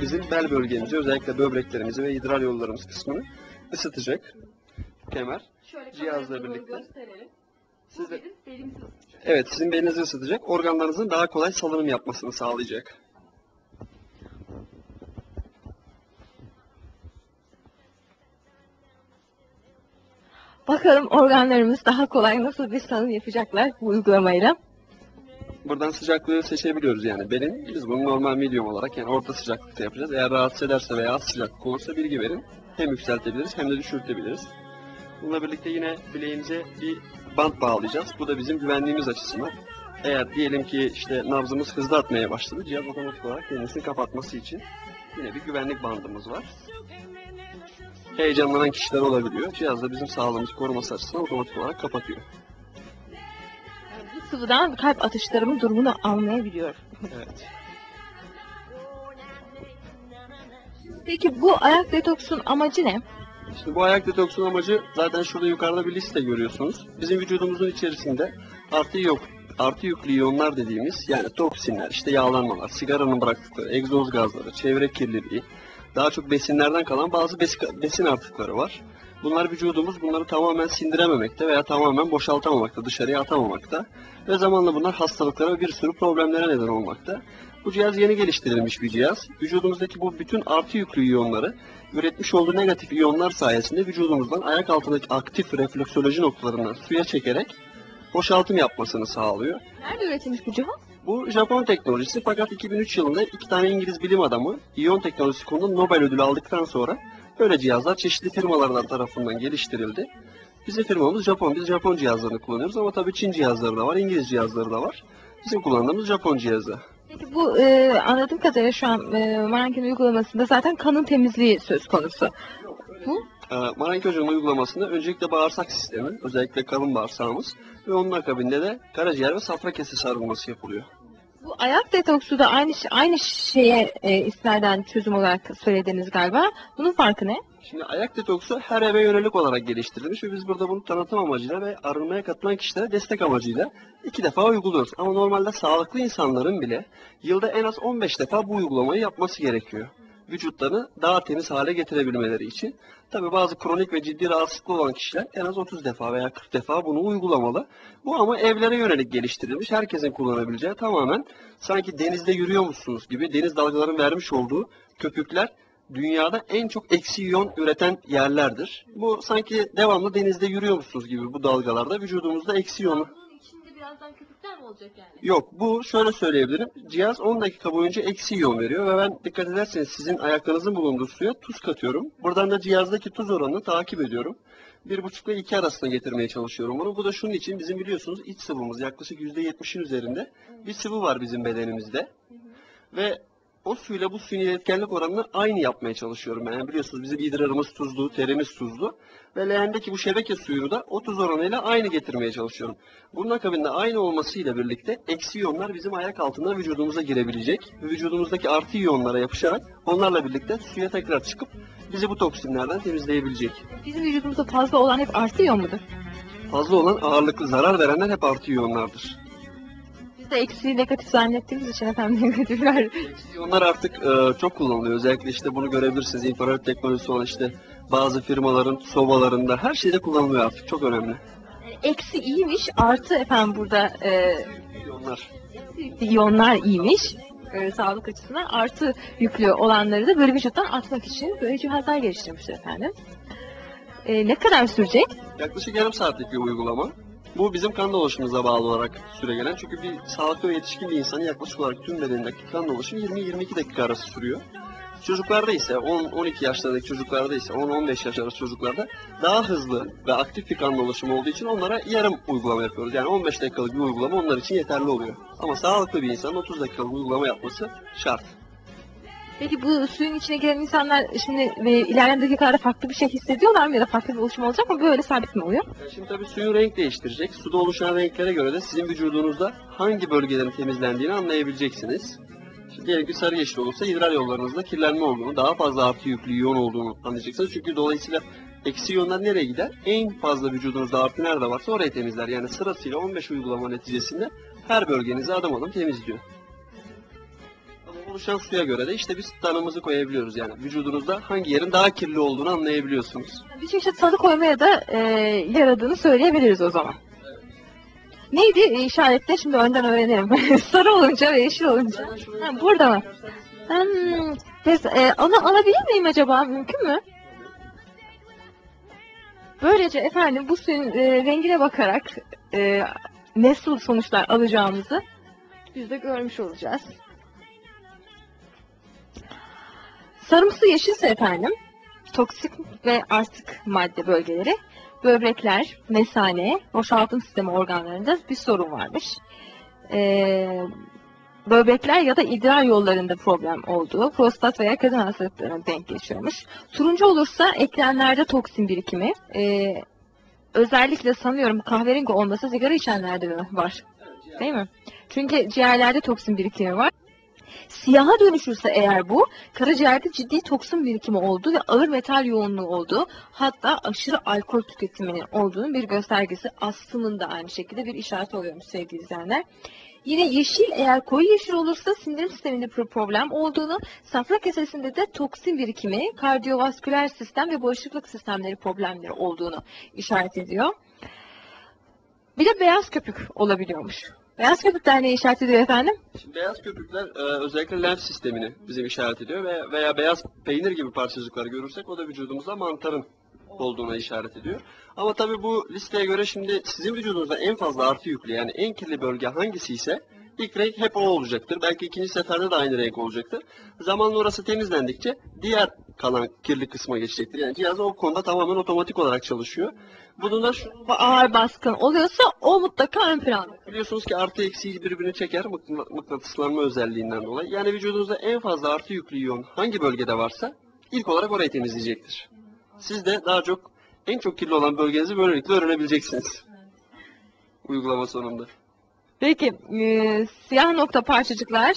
da bizim bel bölgemizi, özellikle böbreklerimizi ve idrar yollarımız kısmını ısıtacak. Kemer. Şöyle Cihazla birlikte. gösterelim. Siz de-. Evet, sizin belinizi ısıtacak. Organlarınızın daha kolay salınım yapmasını sağlayacak. Bakalım organlarımız daha kolay nasıl bir salım yapacaklar bu uygulamayla. Buradan sıcaklığı seçebiliyoruz yani. Belin, biz bunu normal medium olarak yani orta sıcaklıkta yapacağız. Eğer rahatsız ederse veya az sıcaklık olursa bilgi verin. Hem yükseltebiliriz hem de düşürtebiliriz. Bununla birlikte yine bileğimize bir bant bağlayacağız. Bu da bizim güvenliğimiz açısından. Eğer diyelim ki işte nabzımız hızlı atmaya başladı, cihaz otomatik olarak kendisini kapatması için yine bir güvenlik bandımız var. Heyecanlanan kişiler olabiliyor. Cihaz da bizim sağlığımızı koruması açısından otomatik olarak kapatıyor. Sıvıdan kalp atışlarımın durumunu anlayabiliyor. Evet. Peki bu ayak detoksun amacı ne? Şimdi bu ayak detoksun amacı zaten şurada yukarıda bir liste görüyorsunuz. Bizim vücudumuzun içerisinde artı yok, artı yüklü iyonlar dediğimiz yani toksinler, işte yağlanmalar, sigaranın bıraktıkları, egzoz gazları, çevre kirliliği, daha çok besinlerden kalan bazı besi- besin artıkları var. Bunlar vücudumuz bunları tamamen sindirememekte veya tamamen boşaltamamakta, dışarıya atamamakta. Ve zamanla bunlar hastalıklara ve bir sürü problemlere neden olmakta. Bu cihaz yeni geliştirilmiş bir cihaz. Vücudumuzdaki bu bütün artı yüklü iyonları üretmiş olduğu negatif iyonlar sayesinde vücudumuzdan ayak altındaki aktif refleksoloji noktalarından suya çekerek boşaltım yapmasını sağlıyor. Nerede üretilmiş bu cihaz? Bu Japon teknolojisi fakat 2003 yılında iki tane İngiliz bilim adamı iyon teknolojisi konuda Nobel ödülü aldıktan sonra böyle cihazlar çeşitli firmalardan tarafından geliştirildi. Bizim firmamız Japon. Biz Japon cihazlarını kullanıyoruz ama tabii Çin cihazları da var, İngiliz cihazları da var. Bizim kullandığımız Japon cihazı. Peki bu e, anladığım kadarıyla şu an e, Marankin uygulamasında zaten kanın temizliği söz konusu. Bu? Ee, Maranki Hoca'nın uygulamasında öncelikle bağırsak sistemi, özellikle kalın bağırsağımız ve onun akabinde de karaciğer ve safra kesesi sarılması yapılıyor. Bu ayak detoksu da aynı aynı şeye e, istinaden çözüm olarak söylediniz galiba. Bunun farkı ne? Şimdi ayak detoksu her eve yönelik olarak geliştirilmiş ve biz burada bunu tanıtım amacıyla ve arınmaya katılan kişilere destek amacıyla iki defa uyguluyoruz. Ama normalde sağlıklı insanların bile yılda en az 15 defa bu uygulamayı yapması gerekiyor. Vücutlarını daha temiz hale getirebilmeleri için. Tabi bazı kronik ve ciddi rahatsızlıklı olan kişiler en az 30 defa veya 40 defa bunu uygulamalı. Bu ama evlere yönelik geliştirilmiş. Herkesin kullanabileceği tamamen sanki denizde yürüyormuşsunuz gibi deniz dalgaların vermiş olduğu köpükler dünyada en çok eksi iyon üreten yerlerdir. Bu sanki devamlı denizde yürüyormuşsunuz gibi bu dalgalarda vücudumuzda eksi iyonu Birazdan köpükler mi olacak yani? Yok bu şöyle söyleyebilirim. Cihaz 10 dakika boyunca eksi iyon veriyor ve ben dikkat ederseniz sizin ayaklarınızın bulunduğu suya tuz katıyorum. Buradan da cihazdaki tuz oranını takip ediyorum. 1,5 ile 2 arasında getirmeye çalışıyorum bunu. Bu da şunun için bizim biliyorsunuz iç sıvımız yaklaşık %70'in üzerinde bir sıvı var bizim bedenimizde. Ve o suyla bu suyun iletkenlik oranını aynı yapmaya çalışıyorum. Yani biliyorsunuz bizim idrarımız tuzlu, terimiz tuzlu. Ve leğendeki bu şebeke suyunu da o tuz oranıyla aynı getirmeye çalışıyorum. Bunun akabinde aynı olmasıyla birlikte eksi iyonlar bizim ayak altından vücudumuza girebilecek. Vücudumuzdaki artı iyonlara yapışarak onlarla birlikte suya tekrar çıkıp bizi bu toksinlerden temizleyebilecek. Bizim vücudumuzda fazla olan hep artı iyon mudur? Fazla olan ağırlıklı zarar verenler hep artı iyonlardır. Biz de eksi negatif zannettiğimiz için efendim negatifler. İyonlar artık e, çok kullanılıyor. Özellikle işte bunu görebilirsiniz. İnfrared teknolojisi olan işte bazı firmaların sobalarında her şeyde kullanılıyor artık. Çok önemli. Eksi iyiymiş artı efendim burada e, İyonlar. yüklü iyonlar iyiymiş. e, sağlık açısından artı yüklü olanları da böyle vücuttan atmak için böyle cihazlar geliştirmişler efendim. E, ne kadar sürecek? Yaklaşık yarım saatlik bir uygulama. Bu bizim kan dolaşımımıza bağlı olarak süre gelen. Çünkü bir sağlıklı ve yetişkin bir insanın yaklaşık olarak tüm bedenindeki kan dolaşımı 20-22 dakika arası sürüyor. Çocuklarda ise 10-12 yaşlarındaki çocuklarda ise 10-15 yaş arası çocuklarda daha hızlı ve aktif bir kan dolaşımı olduğu için onlara yarım uygulama yapıyoruz. Yani 15 dakikalık bir uygulama onlar için yeterli oluyor. Ama sağlıklı bir insanın 30 dakikalık uygulama yapması şart. Peki bu suyun içine giren insanlar şimdi ve ilerleyen dakikalarda farklı bir şey hissediyorlar mı ya da farklı bir oluşum olacak mı? Böyle sabit mi oluyor? Yani Şimdi tabii suyun renk değiştirecek. Suda oluşan renklere göre de sizin vücudunuzda hangi bölgelerin temizlendiğini anlayabileceksiniz. Şimdi diyelim ki sarı yeşil olursa idrar yollarınızda kirlenme olduğunu, daha fazla artı yüklü iyon olduğunu anlayacaksınız. Çünkü dolayısıyla eksi iyonlar nereye gider? En fazla vücudunuzda artı nerede varsa orayı temizler. Yani sırasıyla 15 uygulama neticesinde her bölgenizi adım adım temizliyor. Oluşan suya göre de işte biz tanımızı koyabiliyoruz yani. Vücudunuzda hangi yerin daha kirli olduğunu anlayabiliyorsunuz. Bir çeşit tanı koymaya da e, yaradığını söyleyebiliriz o zaman. Neydi E, işaretle şimdi önden öğrenelim. Sarı olunca ve yeşil olunca. Ha, burada mı? Hmm, pes, e, onu alabilir miyim acaba? Mümkün mü? Böylece efendim bu suyun e, rengine bakarak e, nasıl sonuçlar alacağımızı biz de görmüş olacağız. Sarımsı yeşilse efendim toksik ve artık madde bölgeleri böbrekler, mesane, boşaltım sistemi organlarında bir sorun varmış. Ee, böbrekler ya da idrar yollarında problem olduğu, prostat veya kadın hastalıklarına denk geçiyormuş. Turuncu olursa eklemlerde toksin birikimi, ee, özellikle sanıyorum kahverengi olması sigara içenlerde de var. Değil mi? Çünkü ciğerlerde toksin birikimi var. Siyaha dönüşürse eğer bu, karaciğerde ciddi toksin birikimi olduğu ve ağır metal yoğunluğu olduğu, hatta aşırı alkol tüketiminin olduğunun bir göstergesi aslında aynı şekilde bir işaret oluyormuş sevgili izleyenler. Yine yeşil eğer koyu yeşil olursa sindirim sisteminde problem olduğunu, safra kesesinde de toksin birikimi, kardiyovasküler sistem ve bağışıklık sistemleri problemleri olduğunu işaret ediyor. Bir de beyaz köpük olabiliyormuş. Beyaz köpükler ne işaret ediyor efendim? Şimdi beyaz köpükler e, özellikle lenf sistemini bizim işaret ediyor ve veya beyaz peynir gibi parçacıkları görürsek o da vücudumuzda mantarın olduğuna işaret ediyor. Ama tabii bu listeye göre şimdi sizin vücudunuzda en fazla artı yüklü yani en kirli bölge hangisi ise ilk renk hep o olacaktır. Belki ikinci seferde de aynı renk olacaktır. Zamanla orası temizlendikçe diğer kalan kirli kısma geçecektir. Yani cihaz o konuda tamamen otomatik olarak çalışıyor. Bunun da şu, Ağır baskın oluyorsa o mutlaka ön planda. Biliyorsunuz ki artı eksiği birbirini çeker mıkna- mıknatıslanma özelliğinden dolayı. Yani vücudunuzda en fazla artı yüklü iyon hangi bölgede varsa ilk olarak orayı temizleyecektir. Siz de daha çok en çok kirli olan bölgenizi böylelikle öğrenebileceksiniz. Uygulama sonunda. Peki e, siyah nokta parçacıklar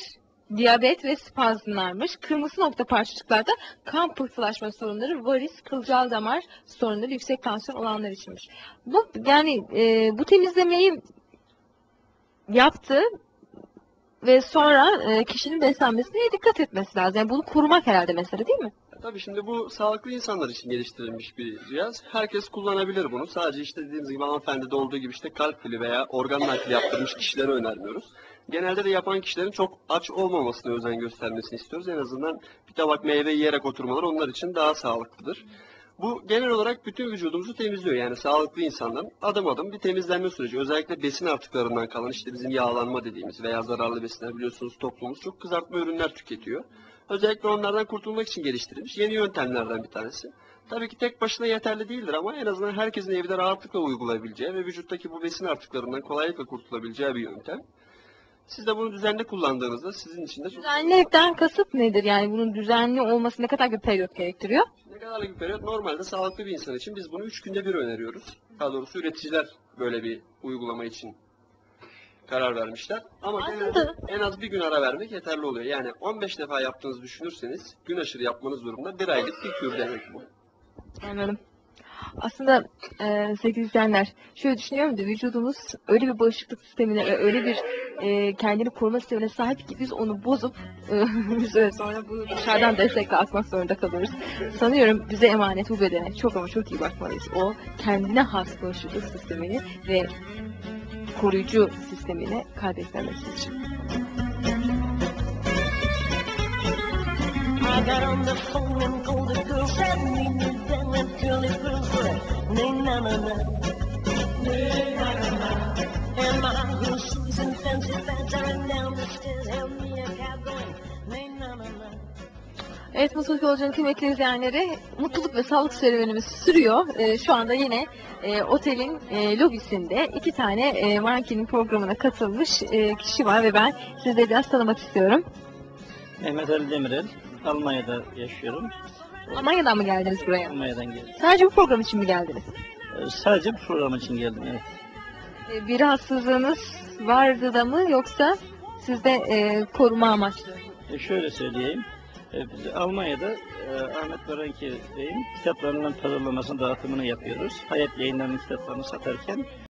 diyabet ve spazmlarmış. Kırmızı nokta parçacıklar da kan pıhtılaşma sorunları, varis, kılcal damar sorunları, yüksek tansiyon olanlar içinmiş. Bu yani e, bu temizlemeyi yaptı ve sonra e, kişinin beslenmesine dikkat etmesi lazım. Yani bunu korumak herhalde mesele değil mi? Tabii şimdi bu sağlıklı insanlar için geliştirilmiş bir cihaz. Herkes kullanabilir bunu. Sadece işte dediğimiz gibi hanımefendide olduğu gibi işte kalp fili veya organ nakli yaptırmış kişilere önermiyoruz. Genelde de yapan kişilerin çok aç olmamasına özen göstermesini istiyoruz. En azından bir tabak meyve yiyerek oturmalar onlar için daha sağlıklıdır. Bu genel olarak bütün vücudumuzu temizliyor. Yani sağlıklı insanların adım adım bir temizlenme süreci. Özellikle besin artıklarından kalan işte bizim yağlanma dediğimiz veya zararlı besinler biliyorsunuz toplumumuz çok kızartma ürünler tüketiyor. Özellikle onlardan kurtulmak için geliştirilmiş yeni yöntemlerden bir tanesi. Tabii ki tek başına yeterli değildir ama en azından herkesin evde rahatlıkla uygulayabileceği ve vücuttaki bu besin artıklarından kolaylıkla kurtulabileceği bir yöntem. Siz de bunu düzenli kullandığınızda sizin için de çok Düzenlilikten kasıt nedir? Yani bunun düzenli olması ne kadar bir periyot gerektiriyor? Ne kadarlık bir periyot? Normalde sağlıklı bir insan için biz bunu 3 günde bir öneriyoruz. Daha doğrusu üreticiler böyle bir uygulama için karar vermişler. Ama Aslında- en az bir gün ara vermek yeterli oluyor. Yani 15 defa yaptığınızı düşünürseniz gün aşırı yapmanız durumunda bir aylık bir kür demek bu. Anladım. Aslında e, sevgili izleyenler, şöyle düşünüyorum da vücudumuz öyle bir bağışıklık sistemine ve öyle bir e, kendini koruma sistemine sahip ki biz onu bozup e, bir süre sonra bunu dışarıdan destekle atmak zorunda kalıyoruz. Sanıyorum bize emanet bu bedene çok ama çok iyi bakmalıyız. O kendine has bağışıklık sistemini ve koruyucu sistemini kaybetmemesi için. I got on the phone and called a girl, said me new down with curly girls, nay na na na, nay na na na. And my little shoes and fancy pants are down the stairs, help me a cab going, nay na na na. Evet Mutluluk Yolcu'nun kıymetli izleyenleri mutluluk ve sağlık serüvenimiz sürüyor. Ee, şu anda yine e, otelin e, lobisinde iki tane e, Mankin'in programına katılmış e, kişi var ve ben sizleri biraz tanımak istiyorum. Mehmet Ali Demirel. Almanya'da yaşıyorum. Almanya'dan mı geldiniz buraya? Almanya'dan geldim. Sadece bu program için mi geldiniz? Ee, Sadece bu program için geldim. Evet. E, bir rahatsızlığınız vardı da mı yoksa sizde e, koruma amaçlı? E şöyle söyleyeyim. E, biz Almanya'da e, Ahmet Baranki Bey'in kitaplarının pazarlamasını, dağıtımını yapıyoruz. Hayat yayınlarının kitaplarını satarken